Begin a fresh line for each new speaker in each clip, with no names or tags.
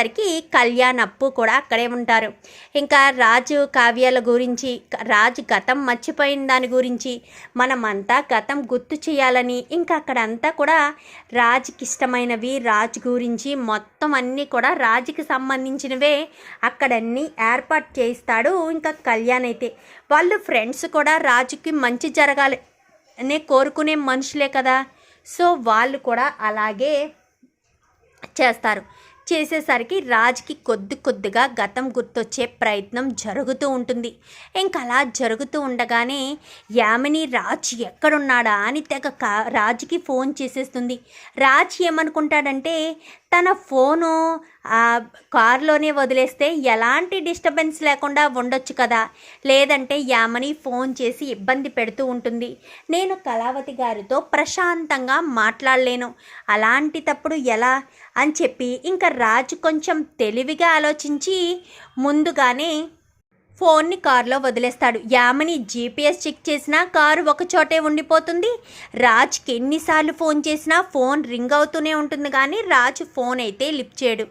వచ్చేసరికి కళ్యాణ్ అప్పు కూడా అక్కడే ఉంటారు. ఇంకా రాజు కావ్యాల గురించి రాజు గతం మర్చిపోయిన దాని గురించి మనమంతా గతం గుర్తు చేయాలని ఇంకా అక్కడంతా కూడా రాజుకి ఇష్టమైనవి రాజు గురించి మొత్తం అన్నీ కూడా రాజుకి సంబంధించినవే అక్కడన్నీ ఏర్పాటు చేయిస్తాడు ఇంకా కళ్యాణ్ అయితే. వాళ్ళు ఫ్రెండ్స్ కూడా రాజుకి మంచి జరగాలి అనే కోరుకునే మనుషులే కదా. సో వాళ్ళు కూడా అలాగే చేస్తారు. చేసేసరికి రాజ్కి కొద్ది కొద్దిగా గతం గుర్తొచ్చే ప్రయత్నం జరుగుతూ ఉంటుంది. ఇంకా అలా జరుగుతూ ఉండగానే యామిని రాజ్ ఎక్కడున్నాడా అని తెగ కా రాజ్కి ఫోన్ చేసేస్తుంది. రాజ్ ఏమనుకుంటాడంటే తన ఫోను కారులోనే వదిలేస్తే ఎలాంటి డిస్టర్బెన్స్ లేకుండా ఉండొచ్చు కదా. లేదంటే యామని ఫోన్ చేసి ఇబ్బంది పెడుతూ ఉంటుంది. నేను కళావతి గారితో ప్రశాంతంగా మాట్లాడలేను. అలాంటి తప్పుడు ఎలా? అని చెప్పి ఇంకా రాజు కొంచెం తెలివిగా ఆలోచించి ముందుగానే ఫోన్ని కారులో వదిలేస్తాడు. యామని జీపీఎస్ చెక్ చేసినా కారు ఒక చోటే ఉండిపోతుంది. రాజ్కి ఎన్నిసార్లు ఫోన్ చేసినా ఫోన్ రింగ్ అవుతూనే ఉంటుంది కానీ రాజు ఫోన్ అయితే లిఫ్ట్ చేయడు.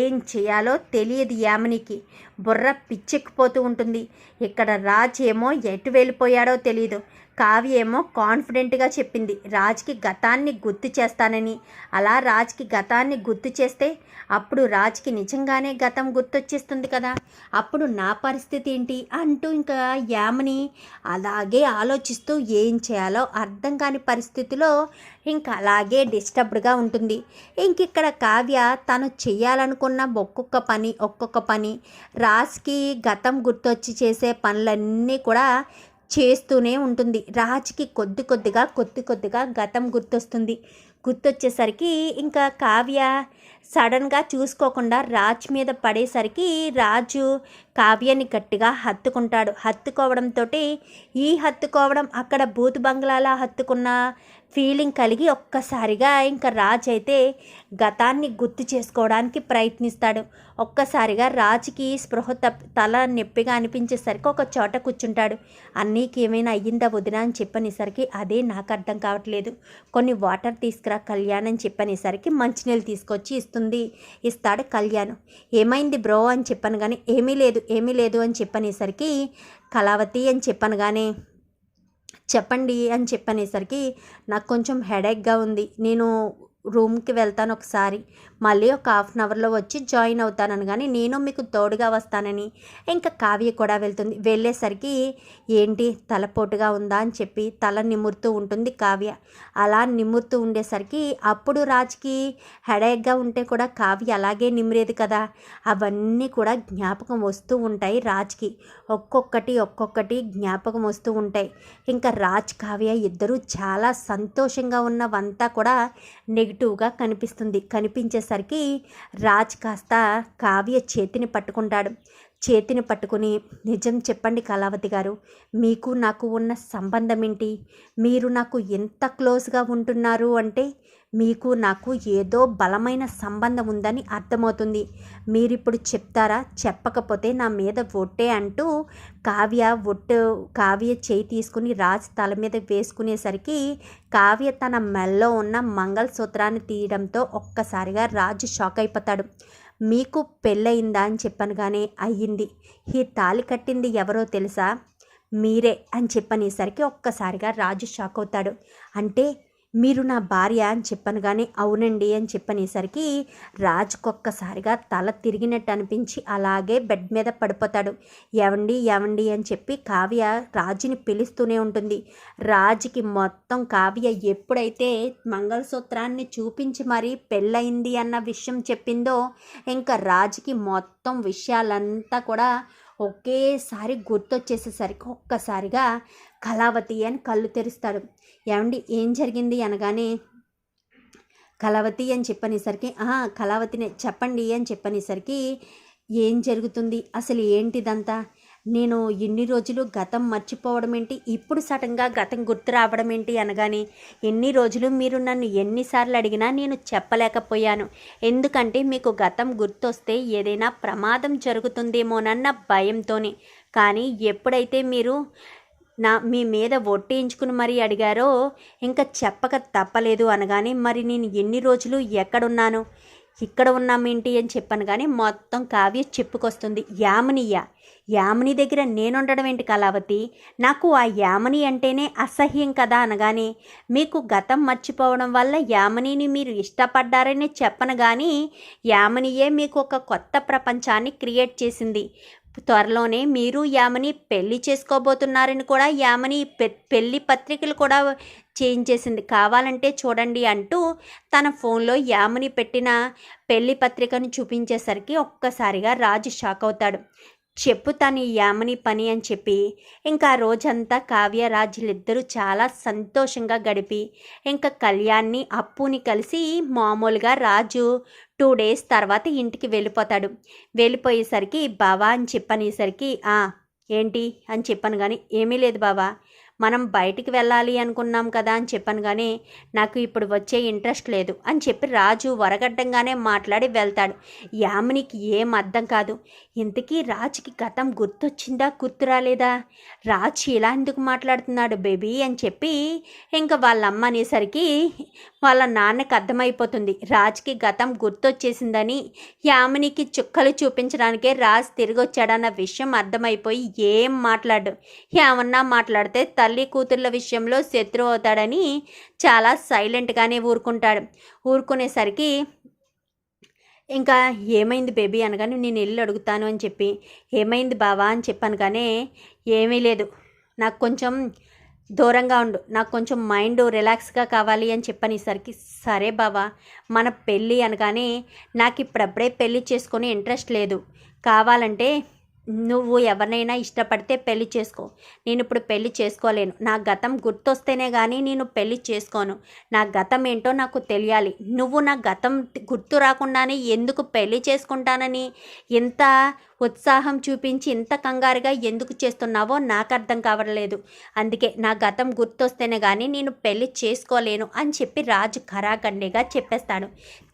ఏం చేయాలో తెలియదు యామనికి. బుర్ర పిచ్చెక్కిపోతూ ఉంటుంది. ఇక్కడ రాజ్ ఏమో ఎటు వెళ్ళిపోయాడో తెలియదు కావ్య ఏమో కాన్ఫిడెంట్గా చెప్పింది. రాజ్కి గతాన్ని గుర్తు చేస్తానని. అలా రాజ్కి గతాన్ని గుర్తు చేస్తే అప్పుడు రాజ్కి నిజంగానే గతం గుర్తొచ్చేస్తుంది కదా. అప్పుడు నా పరిస్థితి ఏంటి అంటూ ఇంకా యామని అలాగే ఆలోచిస్తూ ఏం చేయాలో అర్థం కాని పరిస్థితిలో ఇంకా అలాగే డిస్టర్బ్డ్గా ఉంటుంది. ఇంక ఇక్కడ కావ్య తను చేయాలనుకున్న ఒక్కొక్క పని ఒక్కొక్క పని రాజ్కి గతం గుర్తొచ్చి చేసే పనులన్నీ కూడా చేస్తూనే ఉంటుంది. రాజ్కి కొద్ది కొద్దిగా కొద్ది కొద్దిగా గతం గుర్తొస్తుంది. గుర్తొచ్చేసరికి ఇంకా కావ్య సడన్గా చూసుకోకుండా రాజ్ మీద పడేసరికి రాజు కావ్యాన్ని గట్టిగా హత్తుకుంటాడు. హత్తుకోవడంతో ఈ హత్తుకోవడం అక్కడ బూత్ బంగ్లాలా హత్తుకున్న ఫీలింగ్ కలిగి ఒక్కసారిగా ఇంకా రాజ్ అయితే గతాన్ని గుర్తు చేసుకోవడానికి ప్రయత్నిస్తాడు. ఒక్కసారిగా రాజుకి స్పృహ తల నొప్పిగా అనిపించేసరికి ఒక చోట కూర్చుంటాడు. అన్నీకి ఏమైనా అయ్యిందా వదినా? అని చెప్పనేసరికి అదే నాకు అర్థం కావట్లేదు. కొన్ని వాటర్ తీసుకురా కళ్యాణ్ అని చెప్పనేసరికి మంచినీళ్ళు తీసుకొచ్చి ఇస్తుంది. ఇస్తాడు కళ్యాణ్. ఏమైంది బ్రో? అని చెప్పాను కానీ ఏమీ లేదు ఏమీ లేదు అని చెప్పనేసరికి కళావతి అని చెప్పాను కానీ చెప్పండి అని చెప్పనేసరికి నాకు కొంచెం హెడేక్గా ఉంది. నేను రూమ్కి వెళ్తాను ఒకసారి. మళ్ళీ ఒక హాఫ్ అన్ అవర్లో వచ్చి జాయిన్ అవుతానని కానీ నేను మీకు తోడుగా వస్తానని ఇంకా కావ్య కూడా వెళ్తుంది. వెళ్ళేసరికి ఏంటి తలపోటుగా ఉందా అని చెప్పి తల నిమురుతూ ఉంటుంది కావ్య. అలా నిమురుతూ ఉండేసరికి అప్పుడు రాజ్కి హెడేక్గా ఉంటే కూడా కావ్య అలాగే నిమిరేది కదా. అవన్నీ కూడా జ్ఞాపకం వస్తూ ఉంటాయి రాజ్కి. ఒక్కొక్కటి ఒక్కొక్కటి జ్ఞాపకం వస్తూ ఉంటాయి. ఇంకా రాజ్ కావ్య ఇద్దరూ చాలా సంతోషంగా ఉన్నవంతా కూడా నెగిటివ్గా కనిపిస్తుంది. కనిపించేసరికి రాజ్ కాస్త కావ్య చేతిని పట్టుకుంటాడు. చేతిని పట్టుకుని నిజం చెప్పండి కళావతి గారు. మీకు నాకు ఉన్న సంబంధం ఏంటి? మీరు నాకు ఎంత క్లోజ్గా ఉంటున్నారు అంటే మీకు నాకు ఏదో బలమైన సంబంధం ఉందని అర్థమవుతుంది. మీరిప్పుడు చెప్తారా? చెప్పకపోతే నా మీద ఒట్టే అంటూ కావ్య ఒట్టు కావ్య చేయి తీసుకుని రాజ్ తల మీద వేసుకునేసరికి కావ్య తన మెల్లో ఉన్న మంగళసూత్రాన్ని తీయడంతో ఒక్కసారిగా రాజు షాక్ అయిపోతాడు. మీకు పెళ్ళయిందా అని చెప్పాను కానీ అయ్యింది. ఈ తాలి కట్టింది ఎవరో తెలుసా? మీరే అని చెప్పనేసరికి ఒక్కసారిగా రాజు షాక్ అవుతాడు. అంటే మీరు నా భార్య అని చెప్పాను కానీ అవునండి అని చెప్పనేసరికి రాజుకొక్కసారిగా తల తిరిగినట్టు అనిపించి అలాగే బెడ్ మీద పడిపోతాడు. ఎవండి ఎవండి అని చెప్పి కావ్య రాజుని పిలుస్తూనే ఉంటుంది. రాజుకి మొత్తం కావ్య ఎప్పుడైతే మంగళసూత్రాన్ని చూపించి మరీ పెళ్ళయింది అన్న విషయం చెప్పిందో ఇంకా రాజుకి మొత్తం విషయాలంతా కూడా ఒకేసారి గుర్తొచ్చేసేసరికి ఒక్కసారిగా కళావతి అని కళ్ళు తెరుస్తాడు. ఏమండి ఏం జరిగింది అనగానే కళావతి అని చెప్పనేసరికి కళావతినే చెప్పండి అని చెప్పనేసరికి ఏం జరుగుతుంది? అసలు ఏంటిదంతా? నేను ఎన్ని రోజులు గతం మర్చిపోవడం ఏంటి? ఇప్పుడు సడన్గా గతం గుర్తు రావడం ఏంటి? అనగానే ఎన్ని రోజులు మీరు నన్ను ఎన్నిసార్లు అడిగినా నేను చెప్పలేకపోయాను. ఎందుకంటే మీకు గతం గుర్తొస్తే ఏదైనా ప్రమాదం జరుగుతుందేమోనన్న భయంతోనే. కానీ ఎప్పుడైతే మీరు నా మీ మీద ఒట్టేయించుకుని మరీ అడిగారో ఇంకా చెప్పక తప్పలేదు అనగానే మరి నేను ఎన్ని రోజులు ఎక్కడున్నాను? ఇక్కడ ఉన్నామేంటి అని చెప్పాను కానీ మొత్తం కావ్య చెప్పుకొస్తుంది. యామినియ యామని దగ్గర నేనుండడం ఏంటి కళావతి? నాకు ఆ యామని అంటేనే అసహ్యం కదా అనగానే మీకు గతం మర్చిపోవడం వల్ల యామనిని మీరు ఇష్టపడ్డారని చెప్పను కానీ యామనియే మీకు ఒక కొత్త ప్రపంచాన్ని క్రియేట్ చేసింది. త్వరలోనే మీరు యామని పెళ్ళి చేసుకోబోతున్నారని కూడా యామని పె పెళ్ళి పత్రికలు కూడా చేయించేసింది కావాలంటే చూడండి అంటూ తన ఫోన్లో యామని పెట్టిన పెళ్ళి పత్రికను చూపించేసరికి ఒక్కసారిగా రాజు షాక్ అవుతాడు. చెప్పు తను యామని పని అని చెప్పి ఇంకా రోజంతా కావ్య రాజులిద్దరూ చాలా సంతోషంగా గడిపి ఇంకా కళ్యాణ్ని అప్పుని కలిసి మామూలుగా రాజు టూ డేస్ తర్వాత ఇంటికి వెళ్ళిపోతాడు. వెళ్ళిపోయేసరికి బావా అని చెప్పనేసరికి ఏంటి? అని చెప్పాను కానీ ఏమీ లేదు బావా. మనం బయటికి వెళ్ళాలి అనుకున్నాం కదా అని చెప్పాను కానీ నాకు ఇప్పుడు వచ్చే ఇంట్రెస్ట్ లేదు అని చెప్పి రాజు వరగడ్డంగానే మాట్లాడి వెళ్తాడు. యామినికి ఏం అర్థం కాదు. ఇంతకీ రాజుకి గతం గుర్తొచ్చిందా గుర్తు రాలేదా రాజు ఇలా ఎందుకు మాట్లాడుతున్నాడు బేబీ అని చెప్పి ఇంకా వాళ్ళ అమ్మ అనేసరికి వాళ్ళ నాన్నకి అర్థమైపోతుంది. రాజుకి గతం గుర్తొచ్చేసిందని యామినికి చుక్కలు చూపించడానికే రాజు తిరిగి వచ్చాడన్న విషయం అర్థమైపోయి ఏం మాట్లాడు? ఏమన్నా మాట్లాడితే తల్లి కూతుర్ల విషయంలో శత్రువు అవుతాడని చాలా సైలెంట్గానే ఊరుకుంటాడు. ఊరుకునేసరికి ఇంకా ఏమైంది బేబీ అనగానే నేను వెళ్ళి అడుగుతాను అని చెప్పి ఏమైంది బావా అని చెప్పాను కానీ ఏమీ లేదు. నాకు కొంచెం దూరంగా ఉండు నాకు కొంచెం మైండ్ రిలాక్స్గా కావాలి అని చెప్పనేసరికి సరే బావా మన పెళ్ళి అనగానే నాకు ఇప్పుడప్పుడే పెళ్ళి చేసుకొని ఇంట్రెస్ట్ లేదు. కావాలంటే నువ్వు ఎవరినైనా ఇష్టపడితే పెళ్ళి చేసుకో. నేను ఇప్పుడు పెళ్ళి చేసుకోలేను. నా గతం గుర్తొస్తేనే కానీ నేను పెళ్ళి చేసుకోను. నా గతం ఏంటో నాకు తెలియాలి. నువ్వు నా గతం గుర్తు రాకుండానే ఎందుకు పెళ్ళి చేసుకుంటానని? ఎంత ఉత్సాహం చూపించి ఇంత కంగారుగా ఎందుకు చేస్తున్నావో నాకు అర్థం కావట్లేదు. అందుకే నా గతం గుర్తొస్తేనే కానీ నేను పెళ్ళి చేసుకోలేను అని చెప్పి రాజు ఖరాఖండిగా చెప్పేస్తాడు.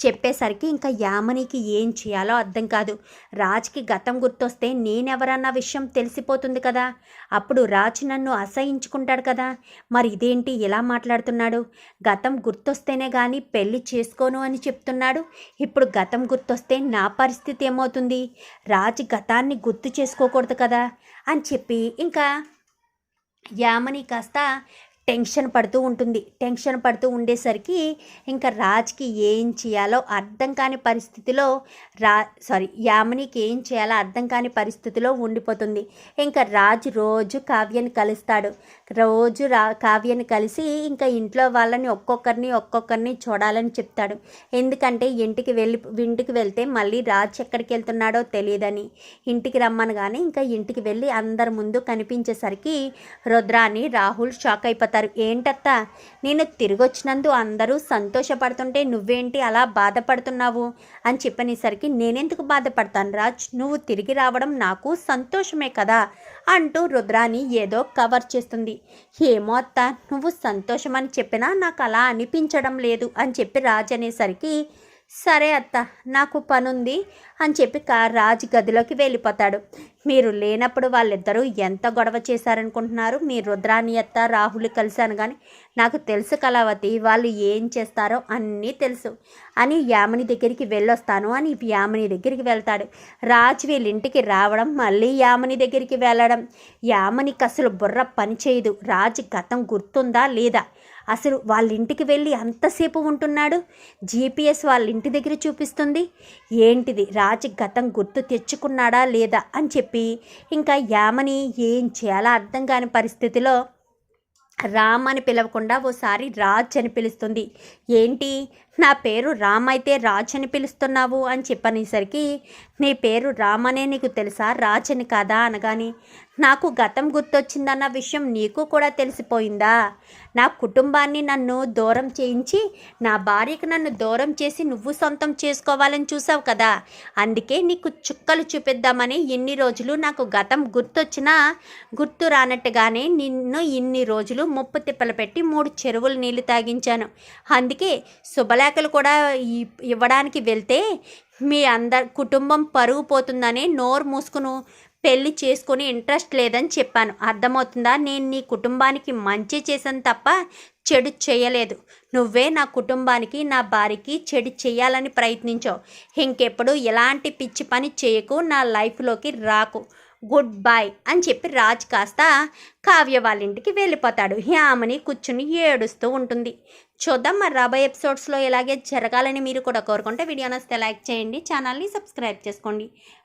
చెప్పేసరికి ఇంకా యామనికి ఏం చేయాలో అర్థం కాదు. రాజుకి గతం గుర్తొస్తే నేనెవరన్న విషయం తెలిసిపోతుంది కదా. అప్పుడు రాజు నన్ను అసహించుకుంటాడు కదా. మరి ఇదేంటి ఇలా మాట్లాడుతున్నాడు? గతం గుర్తొస్తేనే కానీ పెళ్ళి చేసుకోను అని చెప్తున్నాడు. ఇప్పుడు గతం గుర్తొస్తే నా పరిస్థితి ఏమవుతుంది? రాజు గతాన్ని గుర్తు చేసుకోకూడదు కదా అని చెప్పి ఇంకా యామని కాస్త టెన్షన్ పడుతూ ఉంటుంది. టెన్షన్ పడుతూ ఉండేసరికి ఇంకా రాజ్కి ఏం చేయాలో అర్థం కాని పరిస్థితిలో రా సారీ యామినికి ఏం చేయాలో అర్థం కాని పరిస్థితిలో ఉండిపోతుంది. ఇంకా రాజు రోజు కావ్యని కలుస్తాడు. రోజు రా కావ్యని కలిసి ఇంకా ఇంట్లో వాళ్ళని ఒక్కొక్కరిని ఒక్కొక్కరిని చూడాలని చెప్తాడు. ఎందుకంటే ఇంటికి వెళ్ళి ఇంటికి వెళ్తే మళ్ళీ రాజు ఎక్కడికి వెళ్తున్నాడో తెలియదని. ఇంటికి రమ్మను కానీ ఇంకా ఇంటికి వెళ్ళి అందరి ముందు కనిపించేసరికి రుద్రాని రాహుల్ షాక్ అయిపోతారు ఏంటత్త? నేను తిరిగొచ్చినందు అందరూ సంతోషపడుతుంటే నువ్వేంటి అలా బాధపడుతున్నావు? అని చెప్పనేసరికి నేనెందుకు బాధపడతాను రాజ్? నువ్వు తిరిగి రావడం నాకు సంతోషమే కదా? అంటూ రుద్రాని ఏదో కవర్ చేస్తుంది. ఏమో అత్త నువ్వు సంతోషమని చెప్పినా నాకు అలా అనిపించడం లేదు అని చెప్పి రాజ్ అనేసరికి సరే అత్త నాకు పనుంది అని చెప్పి రాజు గదిలోకి వెళ్ళిపోతాడు. మీరు లేనప్పుడు వాళ్ళిద్దరూ ఎంత గొడవ చేశారనుకుంటున్నారు? మీ రుద్రాని అత్త రాహుల్ కలిశాను కానీ నాకు తెలుసు కళావతి వాళ్ళు ఏం చేస్తారో అన్నీ తెలుసు అని యామిని దగ్గరికి వెళ్ళొస్తాను అని యామిని దగ్గరికి వెళ్తాడు. రాజు వీళ్ళ ఇంటికి రావడం మళ్ళీ యామిని దగ్గరికి వెళ్ళడం. యామినికి అసలు బుర్ర పని చేయదు. రాజు గతం గుర్తుందా లేదా? అసలు వాళ్ళ ఇంటికి వెళ్ళి అంతసేపు ఉంటున్నాడు? జీపీఎస్ వాళ్ళ ఇంటి దగ్గర చూపిస్తుంది. ఏంటిది రాజు గతం గుర్తు తెచ్చుకున్నాడా లేదా అని చెప్పి ఇంకా యామని ఏం చేయాలో అర్థం కాని పరిస్థితిలో రామ్ అని పిలవకుండా ఓసారి రాజ్ అని పిలుస్తుంది. ఏంటి నా పేరు రామ్ అయితే రాజ్ అని పిలుస్తున్నావు అని చెప్పనేసరికి నీ పేరు రామ్ అనే నీకు తెలుసా? రాజ్ అని కాదా అనగాని నాకు గతం గుర్తొచ్చిందన్న విషయం నీకు కూడా తెలిసిపోయిందా? నా కుటుంబాన్ని నన్ను దూరం చేయించి నా భార్యకు నన్ను దూరం చేసి నువ్వు సొంతం చేసుకోవాలని చూసావు కదా? అందుకే నీకు చుక్కలు చూపిద్దామని ఇన్ని రోజులు నాకు గతం గుర్తొచ్చినా గుర్తు రానట్టుగానే నిన్ను ఇన్ని రోజులు ముప్పు తిప్పలు పెట్టి మూడు చెరువులు నీళ్ళు తాగించాను. అందుకే శుభలేఖలు కూడా ఇ- ఇవ్వడానికి వెళ్తే మీ అందరి కుటుంబం పరుగు పోతుందని నోరు మూసుకును. పెళ్ళి చేసుకుని ఇంట్రెస్ట్ లేదని చెప్పాను. అర్థమవుతుందా? నేను నీ కుటుంబానికి మంచి చేశాను తప్ప చెడు చేయలేదు. నువ్వే నా కుటుంబానికి నా భార్యకి చెడు చేయాలని ప్రయత్నించావు. ఇంకెప్పుడు ఎలాంటి పిచ్చి పని చేయకు నా లైఫ్లోకి రాకు. గుడ్ బాయ్ అని చెప్పి రాజ్ కాస్త కావ్య వాళ్ళ ఇంటికి వెళ్ళిపోతాడు. హ్యామని కూర్చుని ఏడుస్తూ ఉంటుంది. చూద్దాం మరి రాబోయే ఎపిసోడ్స్లో ఇలాగే జరగాలని మీరు కూడా కోరుకుంటే వీడియో నచ్చితే లైక్ చేయండి ఛానల్ని సబ్స్క్రైబ్ చేసుకోండి.